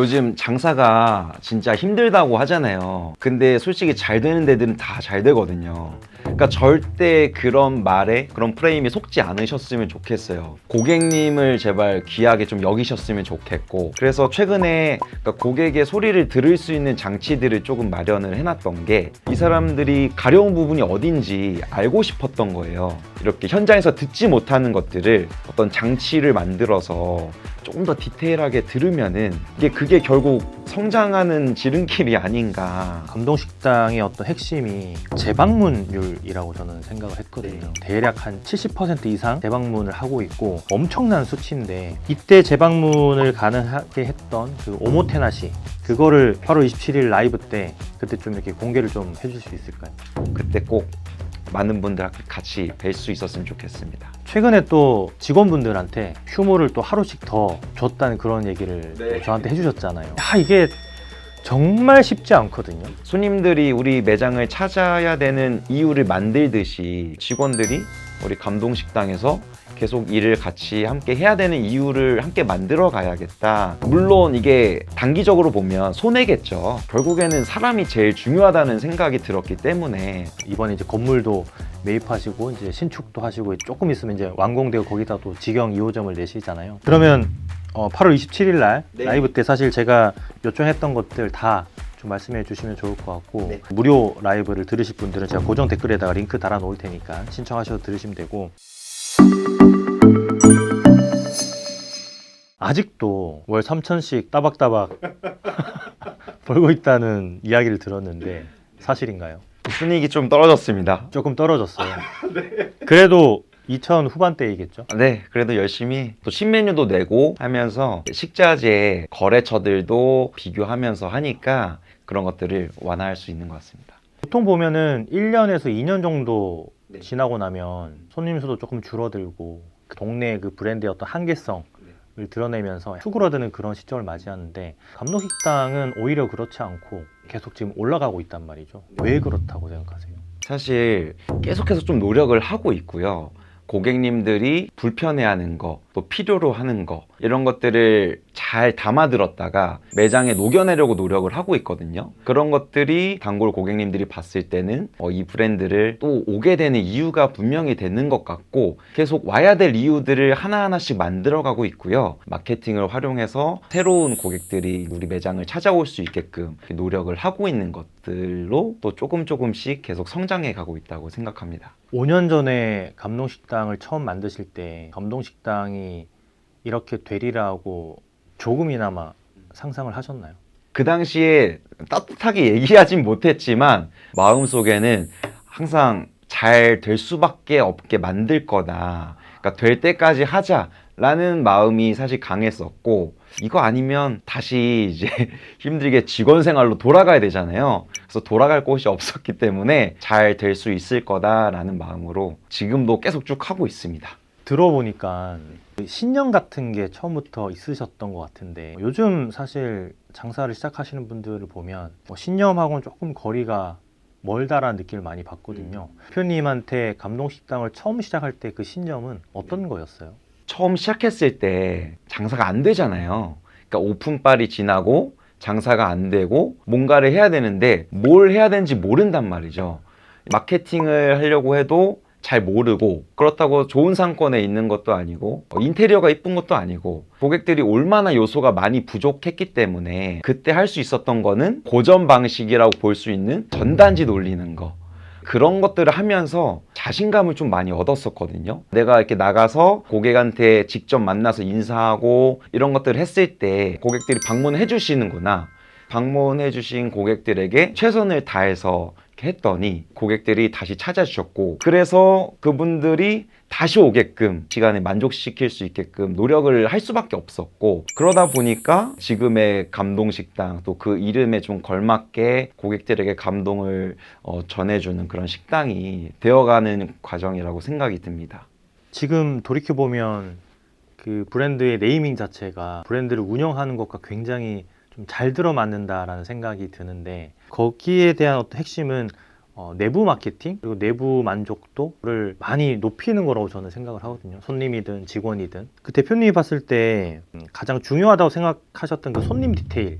요즘 장사가 진짜 힘들다고 하잖아요. 근데 솔직히 잘 되는 데들은 다 잘 되거든요. 그러니까 절대 그런 말에 그런 프레임에 속지 않으셨으면 좋겠어요. 고객님을 제발 귀하게 좀 여기셨으면 좋겠고 그래서 최근에 그러니까 고객의 소리를 들을 수 있는 장치들을 조금 마련을 해놨던 게 이 사람들이 가려운 부분이 어딘지 알고 싶었던 거예요. 이렇게 현장에서 듣지 못하는 것들을 어떤 장치를 만들어서 조금 더 디테일하게 들으면은 이게 그게 결국 성장하는 지름길이 아닌가. 감동식당의 어떤 핵심이 재방문율이라고 저는 생각을 했거든요. 대략 한 70% 이상 재방문을 하고 있고 엄청난 수치인데 이때 재방문을 가능하게 했던 그 오모테나시 그거를 8월 27일 라이브 때 그때 좀 이렇게 공개를 좀 해줄 수 있을까요? 그때 꼭 많은 분들하고 같이 뵐 수 있었으면 좋겠습니다. 최근에 또 직원분들한테 휴무를 또 하루씩 더 줬다는 그런 얘기를 네. 또 저한테 해주셨잖아요. 야 이게 정말 쉽지 않거든요. 손님들이 우리 매장을 찾아야 되는 이유를 만들듯이 직원들이 우리 감동식당에서 계속 일을 같이 함께 해야 되는 이유를 함께 만들어 가야겠다. 물론 이게 단기적으로 보면 손해겠죠. 결국에는 사람이 제일 중요하다는 생각이 들었기 때문에 이번에 이제 건물도 매입하시고 이제 신축도 하시고 조금 있으면 이제 완공되고 거기다 또 직영 2호점을 내시잖아요. 그러면 어, 8월 27일 날 네. 라이브 때 사실 제가 요청했던 것들 다 좀 말씀해 주시면 좋을 것 같고 네. 무료 라이브를 들으실 분들은 제가 고정 댓글에다가 링크 달아 놓을 테니까 신청하셔서 들으시면 되고 아직도 월 3천씩 따박따박 벌고 있다는 이야기를 들었는데 사실인가요? 순이익이 좀 떨어졌습니다. 조금 떨어졌어요. 그래도 2000 후반대이겠죠? 네, 그래도 열심히 또 신메뉴도 내고 하면서 식자재 거래처들도 비교하면서 하니까 그런 것들을 완화할 수 있는 것 같습니다. 보통 보면은 1년에서 2년 정도 네. 지나고 나면 손님 수도 조금 줄어들고 그 동네 그 브랜드의 어떤 한계성을 드러내면서 수그러드는 그런 시점을 맞이하는데 감독식당은 오히려 그렇지 않고 계속 지금 올라가고 있단 말이죠. 왜 그렇다고 생각하세요? 사실 계속해서 좀 노력을 하고 있고요. 고객님들이 불편해하는 거, 또 필요로 하는 거, 이런 것들을 잘 담아들었다가 매장에 녹여내려고 노력을 하고 있거든요. 그런 것들이 단골 고객님들이 봤을 때는 어, 이 브랜드를 또 오게 되는 이유가 분명히 되는 것 같고 계속 와야 될 이유들을 하나하나씩 만들어가고 있고요. 마케팅을 활용해서 새로운 고객들이 우리 매장을 찾아올 수 있게끔 노력을 하고 있는 것들로 또 조금 조금씩 계속 성장해 가고 있다고 생각합니다. 5년 전에 감동식당을 처음 만드실 때 감동식당이 이렇게 되리라고 조금이나마 상상을 하셨나요? 그 당시에 따뜻하게 얘기하진 못했지만 마음속에는 항상 잘 될 수밖에 없게 만들 거다. 그러니까 될 때까지 하자라는 마음이 사실 강했었고 이거 아니면 다시 이제 힘들게 직원 생활로 돌아가야 되잖아요. 그래서 돌아갈 곳이 없었기 때문에 잘 될 수 있을 거다라는 마음으로 지금도 계속 쭉 하고 있습니다. 들어보니까 그 신념 같은 게 처음부터 있으셨던 것 같은데 요즘 사실 장사를 시작하시는 분들을 보면 뭐 신념하고는 조금 거리가 멀다라는 느낌을 많이 받거든요. 대표님한테 감동식당을 처음 시작할 때 그 신념은 어떤 거였어요? 처음 시작했을 때 장사가 안 되잖아요. 그러니까 오픈빨이 지나고 장사가 안 되고 뭔가를 해야 되는데 뭘 해야 되는지 모른단 말이죠. 마케팅을 하려고 해도 잘 모르고 그렇다고 좋은 상권에 있는 것도 아니고 어, 인테리어가 이쁜 것도 아니고 고객들이 올 만한 요소가 많이 부족했기 때문에 그때 할 수 있었던 거는 고전 방식이라고 볼 수 있는 전단지 돌리는 거 그런 것들을 하면서 자신감을 좀 많이 얻었었거든요. 내가 이렇게 나가서 고객한테 직접 만나서 인사하고 이런 것들을 했을 때 고객들이 방문해 주시는구나. 방문해 주신 고객들에게 최선을 다해서 했더니 고객들이 다시 찾아주셨고 그래서 그분들이 다시 오게끔 시간에 만족시킬 수 있게끔 노력을 할 수밖에 없었고 그러다 보니까 지금의 감동식당 또 그 이름에 좀 걸맞게 고객들에게 감동을 어, 전해주는 그런 식당이 되어가는 과정이라고 생각이 듭니다. 지금 돌이켜 보면 그 브랜드의 네이밍 자체가 브랜드를 운영하는 것과 굉장히 좀 잘 들어맞는다라는 생각이 드는데 거기에 대한 어떤 핵심은 어, 내부 마케팅 그리고 내부 만족도를 많이 높이는 거라고 저는 생각을 하거든요. 손님이든 직원이든 그 대표님이 봤을 때 음, 가장 중요하다고 생각하셨던 그 손님 디테일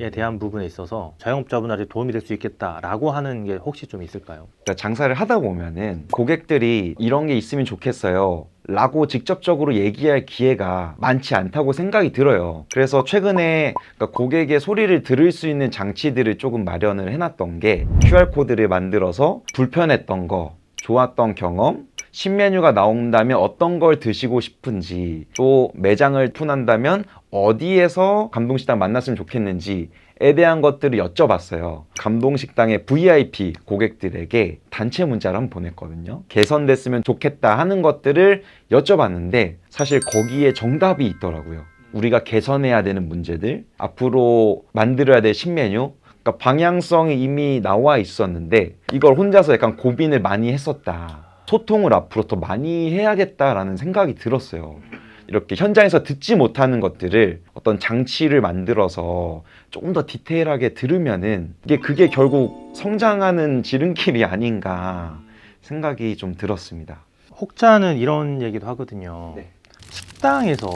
에 대한 부분에 있어서 자영업자분한테 도움이 될 수 있겠다라고 하는 게 혹시 좀 있을까요? 그러니까 장사를 하다 보면은 고객들이 이런 게 있으면 좋겠어요. 라고 직접적으로 얘기할 기회가 많지 않다고 생각이 들어요. 그래서 최근에 그러니까 고객의 소리를 들을 수 있는 장치들을 조금 마련을 해놨던 게 QR코드를 만들어서 불편했던 거, 좋았던 경험, 신메뉴가 나온다면 어떤 걸 드시고 싶은지, 또 매장을 푼한다면 어디에서 감동식당 만났으면 좋겠는지, 에 대한 것들을 여쭤봤어요. 감동식당의 VIP 고객들에게 단체 문자를 한번 보냈거든요. 개선됐으면 좋겠다 하는 것들을 여쭤봤는데 사실 거기에 정답이 있더라고요. 우리가 개선해야 되는 문제들, 앞으로 만들어야 될 신메뉴, 그러니까 방향성이 이미 나와 있었는데 이걸 혼자서 약간 고민을 많이 했었다. 소통을 앞으로 더 많이 해야겠다라는 생각이 들었어요. 이렇게 현장에서 듣지 못하는 것들을 어떤 장치를 만들어서 조금 더 디테일하게 들으면은 이게 그게 결국 성장하는 지름길이 아닌가 생각이 좀 들었습니다. 혹자는 이런 얘기도 하거든요. 네. 식당에서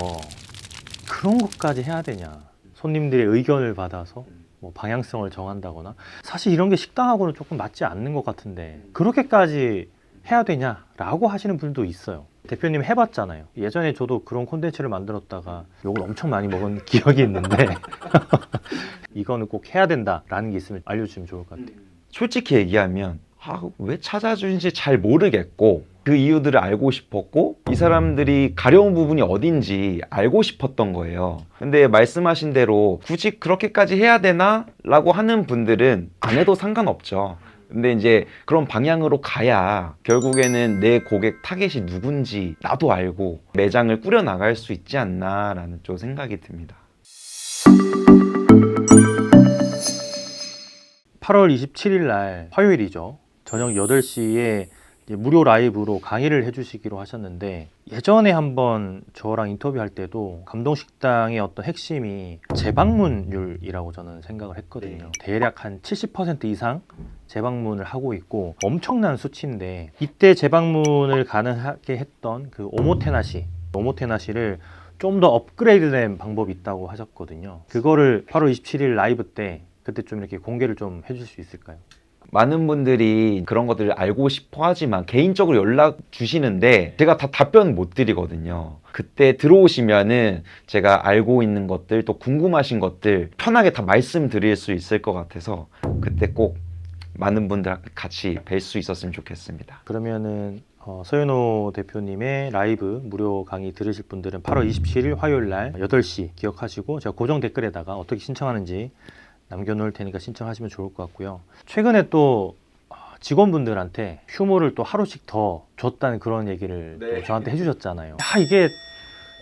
그런 것까지 해야 되냐? 손님들의 의견을 받아서 뭐 방향성을 정한다거나 사실 이런 게 식당하고는 조금 맞지 않는 것 같은데 그렇게까지 해야 되냐라고 하시는 분도 있어요. 대표님 해봤잖아요. 예전에 저도 그런 콘텐츠를 만들었다가 욕을 엄청 많이 먹은 기억이 있는데 이거는 꼭 해야 된다라는 게 있으면 알려주시면 좋을 것 같아요. 솔직히 얘기하면 아, 왜 찾아주는지 잘 모르겠고 그 이유들을 알고 싶었고 이 사람들이 가려운 부분이 어딘지 알고 싶었던 거예요. 근데 말씀하신 대로 굳이 그렇게까지 해야 되나? 라고 하는 분들은 안 해도 상관없죠. 근데 이제 그런 방향으로 가야 결국에는 내 고객 타겟이 누군지 나도 알고 매장을 꾸려나갈 수 있지 않나라는 좀 생각이 듭니다. 8월 27일 날 화요일이죠. 저녁 8시에 무료 라이브로 강의를 해주시기로 하셨는데 예전에 한번 저랑 인터뷰할 때도 감동식당의 어떤 핵심이 재방문율이라고 저는 생각을 했거든요. 대략 한 70% 이상 재방문을 하고 있고 엄청난 수치인데 이때 재방문을 가능하게 했던 그 오모테나시 오모테나시를 좀 더 업그레이드된 방법이 있다고 하셨거든요. 그거를 8월 27일 라이브 때 그때 좀 이렇게 공개를 좀 해줄 수 있을까요? 많은 분들이 그런 것들을 알고 싶어 하지만 개인적으로 연락 주시는데 제가 다 답변 못 드리거든요. 그때 들어오시면은 제가 알고 있는 것들 또 궁금하신 것들 편하게 다 말씀드릴 수 있을 것 같아서 그때 꼭 많은 분들 같이 뵐 수 있었으면 좋겠습니다. 그러면은 어, 서윤호 대표님의 라이브 무료 강의 들으실 분들은 8월 27일 화요일 날 8시 기억하시고 제가 고정 댓글에다가 어떻게 신청하는지 남겨놓을 테니까 신청하시면 좋을 것 같고요. 최근에 또 어, 직원분들한테 휴무를 또 하루씩 더 줬다는 그런 얘기를 또 네. 저한테 해주셨잖아요. 아 이게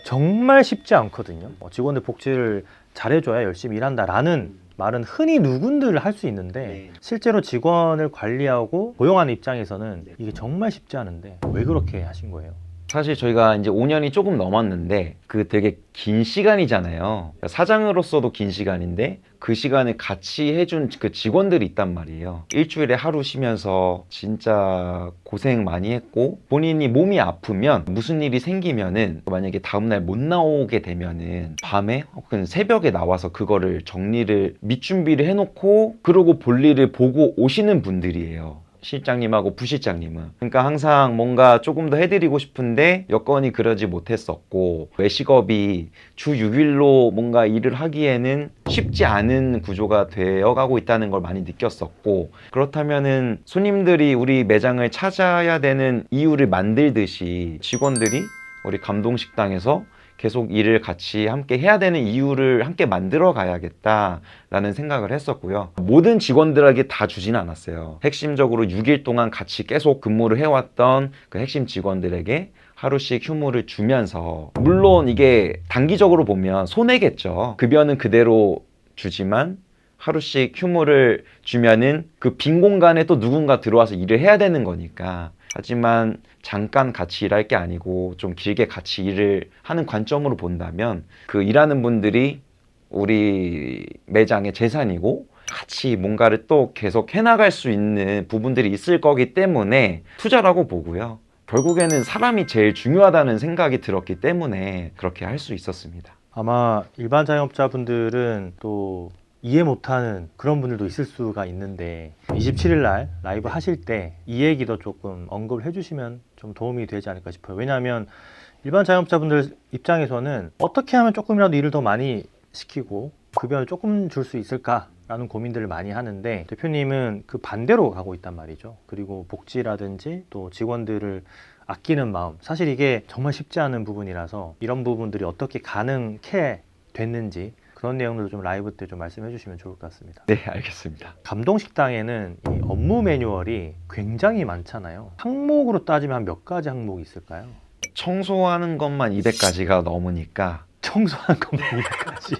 정말 쉽지 않거든요. 어, 직원들 복지를 잘해줘야 열심히 일한다라는 말은 흔히 누군들 할 수 있는데 네. 실제로 직원을 관리하고 고용하는 입장에서는 이게 정말 쉽지 않은데 왜 그렇게 하신 거예요? 사실 저희가 이제 5년이 조금 넘었는데 그 되게 긴 시간이잖아요. 사장으로서도 긴 시간인데 그 시간을 같이 해준 그 직원들이 있단 말이에요. 일주일에 하루 쉬면서 진짜 고생 많이 했고 본인이 몸이 아프면 무슨 일이 생기면은 만약에 다음날 못 나오게 되면은 밤에 혹은 새벽에 나와서 그거를 정리를 밑준비를 해놓고 그러고 볼일을 보고 오시는 분들이에요. 실장님하고 부실장님은. 그러니까 항상 뭔가 조금 더 해드리고 싶은데 여건이 그러지 못했었고 외식업이 주 6일로 뭔가 일을 하기에는 쉽지 않은 구조가 되어가고 있다는 걸 많이 느꼈었고 그렇다면은 손님들이 우리 매장을 찾아야 되는 이유를 만들듯이 직원들이 우리 감동식당에서 계속 일을 같이 함께 해야 되는 이유를 함께 만들어 가야겠다라는 생각을 했었고요. 모든 직원들에게 다 주지는 않았어요. 핵심적으로 6일 동안 같이 계속 근무를 해왔던 그 핵심 직원들에게 하루씩 휴무를 주면서 물론 이게 단기적으로 보면 손해겠죠. 급여는 그대로 주지만 하루씩 휴무를 주면은 그 빈 공간에 또 누군가 들어와서 일을 해야 되는 거니까. 하지만 잠깐 같이 일할 게 아니고 좀 길게 같이 일을 하는 관점으로 본다면 그 일하는 분들이 우리 매장의 재산이고 같이 뭔가를 또 계속 해나갈 수 있는 부분들이 있을 거기 때문에 투자라고 보고요. 결국에는 사람이 제일 중요하다는 생각이 들었기 때문에 그렇게 할 수 있었습니다. 아마 일반 자영업자분들은 또 이해 못하는 그런 분들도 있을 수가 있는데 27일 날 라이브 하실 때 이 얘기도 조금 언급을 해주시면 좀 도움이 되지 않을까 싶어요. 왜냐하면 일반 자영업자분들 입장에서는 어떻게 하면 조금이라도 일을 더 많이 시키고 급여를 조금 줄 수 있을까라는 고민들을 많이 하는데 대표님은 그 반대로 가고 있단 말이죠. 그리고 복지라든지 또 직원들을 아끼는 마음 사실 이게 정말 쉽지 않은 부분이라서 이런 부분들이 어떻게 가능해 됐는지 그런 내용들도 좀 라이브 때 좀 말씀해 주시면 좋을 것 같습니다. 네, 알겠습니다. 감동식당에는 이 업무 매뉴얼이 굉장히 많잖아요. 항목으로 따지면 한 몇 가지 항목이 있을까요? 청소하는 것만 200가지가 넘으니까 청소하는 것만 200가지.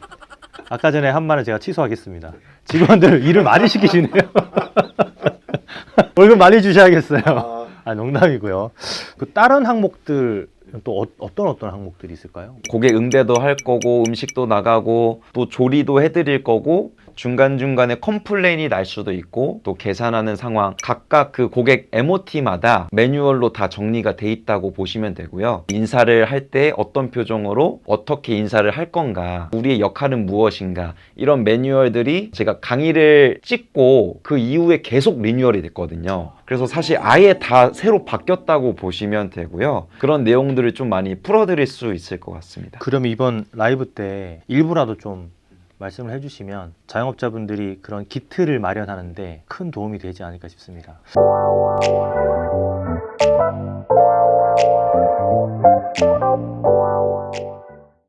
아까 전에 한 말은 제가 취소하겠습니다. 직원들 일을 많이 시키시네요. 월급 많이 주셔야겠어요. 아 농담이고요. 그 다른 항목들 또 어, 어떤 어떤 항목들이 있을까요? 고객 응대도 할 거고 음식도 나가고 또 조리도 해드릴 거고 중간중간에 컴플레인이 날 수도 있고 또 계산하는 상황. 각각 그 고객 MOT마다 매뉴얼로 다 정리가 돼 있다고 보시면 되고요. 인사를 할 때 어떤 표정으로 어떻게 인사를 할 건가 우리의 역할은 무엇인가 이런 매뉴얼들이 제가 강의를 찍고 그 이후에 계속 리뉴얼이 됐거든요. 그래서 사실 아예 다 새로 바뀌었다고 보시면 되고요. 그런 내용들을 좀 많이 풀어드릴 수 있을 것 같습니다. 그럼 이번 라이브 때 일부라도 좀 말씀을 해주시면 자영업자분들이 그런 기틀을 마련하는데 큰 도움이 되지 않을까 싶습니다.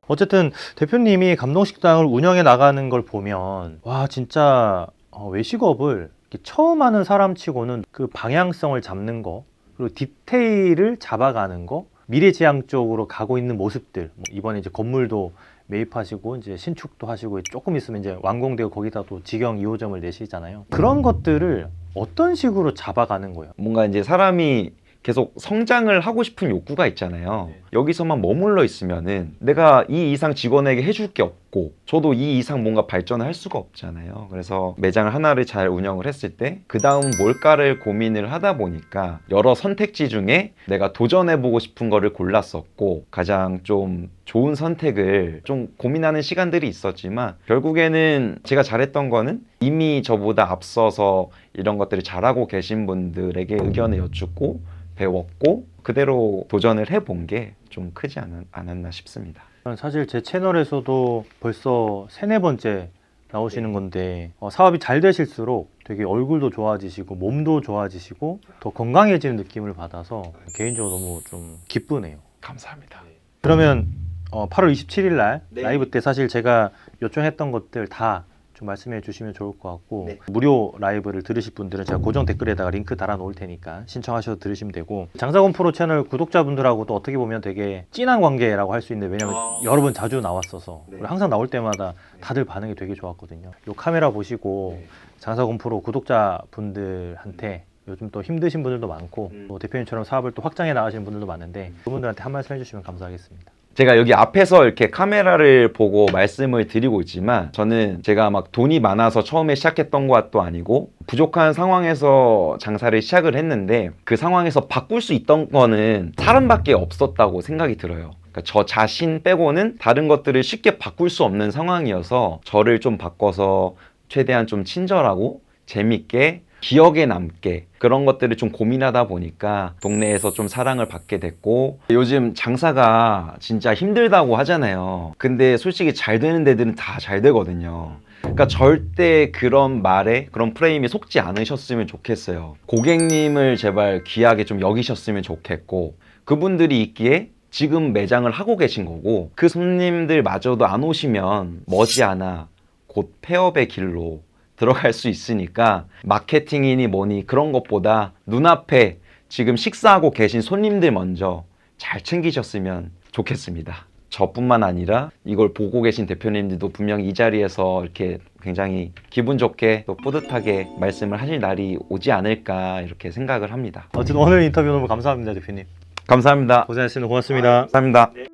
어쨌든 대표님이 감동식당을 운영해 나가는 걸 보면 와 진짜 어, 외식업을 처음 하는 사람치고는 그 방향성을 잡는 거 그리고 디테일을 잡아가는 거 미래지향적으로 가고 있는 모습들 뭐 이번에 이제 건물도 매입하시고 이제 신축도 하시고 조금 있으면 이제 완공되고 거기다 또 직영 2호점을 내시잖아요. 그런 것들을 어떤 식으로 잡아가는 거예요? 뭔가 이제 사람이 계속 성장을 하고 싶은 욕구가 있잖아요. 여기서만 머물러 있으면은 내가 이 이상 직원에게 해줄 게 없고 저도 이 이상 뭔가 발전을 할 수가 없잖아요. 그래서 매장을 하나를 잘 운영을 했을 때 그 다음 뭘까를 고민을 하다 보니까 여러 선택지 중에 내가 도전해보고 싶은 거를 골랐었고 가장 좀 좋은 선택을 좀 고민하는 시간들이 있었지만 결국에는 제가 잘했던 거는 이미 저보다 앞서서 이런 것들을 잘하고 계신 분들에게 의견을 여쭙고 배웠고 그대로 도전을 해본 게 좀 크지 않, 않았나 싶습니다. 사실 제 채널에서도 벌써 세네 번째 나오시는 건데 어, 사업이 잘 되실수록 되게 얼굴도 좋아지시고 몸도 좋아지시고 더 건강해지는 느낌을 받아서 개인적으로 너무 좀 기쁘네요. 감사합니다. 그러면 어, 8월 27일 날 네. 라이브 때 사실 제가 요청했던 것들 다 좀 말씀해 주시면 좋을 것 같고 네. 무료 라이브를 들으실 분들은 제가 고정 댓글에다가 링크 달아 놓을 테니까 신청하셔서 들으시면 되고 장사건 프로 채널 구독자분들하고도 어떻게 보면 되게 진한 관계라고 할 수 있는데 왜냐면 아. 여러 번 자주 나왔어서 네. 항상 나올 때마다 다들 반응이 되게 좋았거든요. 요 카메라 보시고 네. 장사건 프로 구독자분들한테 요즘 또 힘드신 분들도 많고 음. 또 대표님처럼 사업을 또 확장해 나가시는 분들도 많은데 그분들한테 한 말씀 해주시면 감사하겠습니다. 제가 여기 앞에서 이렇게 카메라를 보고 말씀을 드리고 있지만 저는 제가 막 돈이 많아서 처음에 시작했던 것도 아니고 부족한 상황에서 장사를 시작을 했는데 그 상황에서 바꿀 수 있던 거는 사람밖에 없었다고 생각이 들어요. 그러니까 저 자신 빼고는 다른 것들을 쉽게 바꿀 수 없는 상황이어서 저를 좀 바꿔서 최대한 좀 친절하고 재밌게 기억에 남게 그런 것들을 좀 고민하다 보니까 동네에서 좀 사랑을 받게 됐고 요즘 장사가 진짜 힘들다고 하잖아요. 근데 솔직히 잘 되는 데들은 다 잘 되거든요. 그러니까 절대 그런 말에 그런 프레임에 속지 않으셨으면 좋겠어요. 고객님을 제발 귀하게 좀 여기셨으면 좋겠고 그분들이 있기에 지금 매장을 하고 계신 거고 그 손님들마저도 안 오시면 머지않아 곧 폐업의 길로 들어갈 수 있으니까 마케팅이니 뭐니 그런 것보다 눈앞에 지금 식사하고 계신 손님들 먼저 잘 챙기셨으면 좋겠습니다. 저뿐만 아니라 이걸 보고 계신 대표님들도 분명히 이 자리에서 이렇게 굉장히 기분 좋게 또 뿌듯하게 말씀을 하실 날이 오지 않을까 이렇게 생각을 합니다. 어쨌든 오늘 인터뷰 너무 감사합니다 대표님. 감사합니다. 고생하셨습니다. 고맙습니다. 감사합니다.